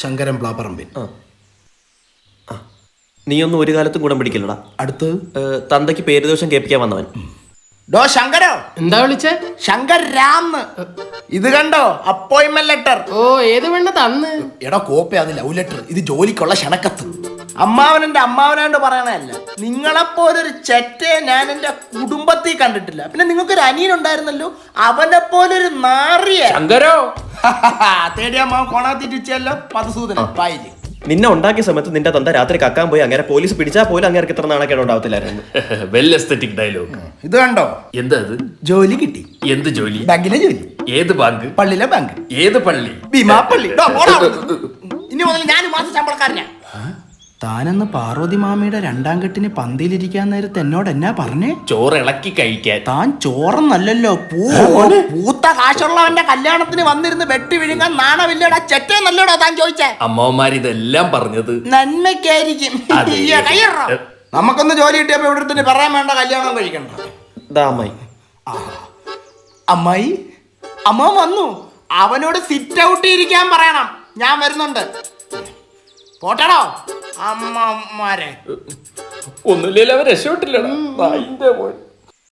ശങ്കരൻ പ്ലാപ്പറമ്പിൻ നീ ഒന്നും നീയൊന്നും ഒരു കാലത്തും ഗുണം പിടിക്കില്ലടാ അടുത്ത്? തന്തയ്ക്ക് പേര് ദോഷം കേൾപ്പിക്കാൻ വന്നവൻ. ഡോ ശങ്കരോ? എന്താ വിളിച്ചേ? ശങ്കർ രാം ഇത് കണ്ടോ? അപ്പോയിന്റ്മെന്റ് ലെറ്റർ ഓ ഏത് വേണ്ട തന്ന്? എടാ കോപ്പി അത് ലവ് ലെറ്റർ ഇത് ജോലിക്കുള്ള ക്ഷണക്കത്ത് അമ്മാവനെന്റെ അമ്മാവനാണ്ട് പറയണല്ല നിങ്ങളെപ്പോലൊരു ചെറ്റയെ ഞാൻ എന്റെ കുടുംബത്തിൽ കണ്ടിട്ടില്ല. പിന്നെ നിങ്ങൾക്കൊരു അനിയൻ ഉണ്ടായിരുന്നല്ലോ. അവനെ പോലൊരു നാറിയ. ശങ്കരോ? തേടി അമ്മാവൻ കോണാത്തിരിച്ചല്ലോ മധുസൂദന പായിൽ നിന്നെ ഉണ്ടാക്കിയ സമയത്ത് നിന്റെ തന്ത രാത്രി കക്കാൻ പോയി അങ്ങനെ പോലീസ് പിടിച്ചാൽ പോലും അങ്ങനെ ഇത്ര നാണക്കേട് ഉണ്ടാവത്തില്ലായിരുന്നു. വെൽ എസ്തറ്റിക് ഡയലോഗ് ഇത് കണ്ടോ? എന്താ ഇത് ജോലി കിട്ടി. എന്ത് ജോലി? ബാങ്കിലെ ജോലി. ഏത് ബാങ്ക്? പള്ളിയിലെ ബാങ്ക്. ഏത് പള്ളി? ഭീമാ പള്ളി ഇനി മുതൽ ഞാൻ മാസം ശമ്പളക്കാരനാ. താനെന്ന് പാർവതി മാമിയുടെ രണ്ടാം കെട്ടിന് പന്തിയിലിരിക്കാൻ നേരത്ത് എന്നോട് എന്നാ പറഞ്ഞേ? ചോറ് ഇളക്കി കഴിക്കാൻ. താൻ ചോറന്നല്ലോ പൂ പൂത്ത കാശുള്ളവന്റെ കല്യാണത്തിന് വന്നിരുന്ന് വെട്ടി വിഴുങ്ങാൻ നാണമില്ലടാ ചെറ്റേന്നല്ലോടാ താൻ ചോദിച്ചേ? അമ്മമാരിതെല്ലാം പറഞ്ഞത്. നന്മയ്ക്കായിരിക്കും. നമുക്കൊന്ന് ജോലി കിട്ടിയപ്പോ ഇവിടെ തന്നെ പറയാൻ വേണ്ട കല്യാണം കഴിക്കണ്ട. ദാമായി അമ്മായി. അമ്മ വന്നു. അവനോട് സിറ്റ് ഔട്ട് ഇരിക്കാൻ പറയണം. ഞാൻ വരുന്നുണ്ട്. പോട്ടടോ. അമ്മമാരെ. ഒന്നുമില്ലല്ലോ അവൻ രക്ഷപ്പെട്ടില്ലടാ. നായിന്റെ മോൻ.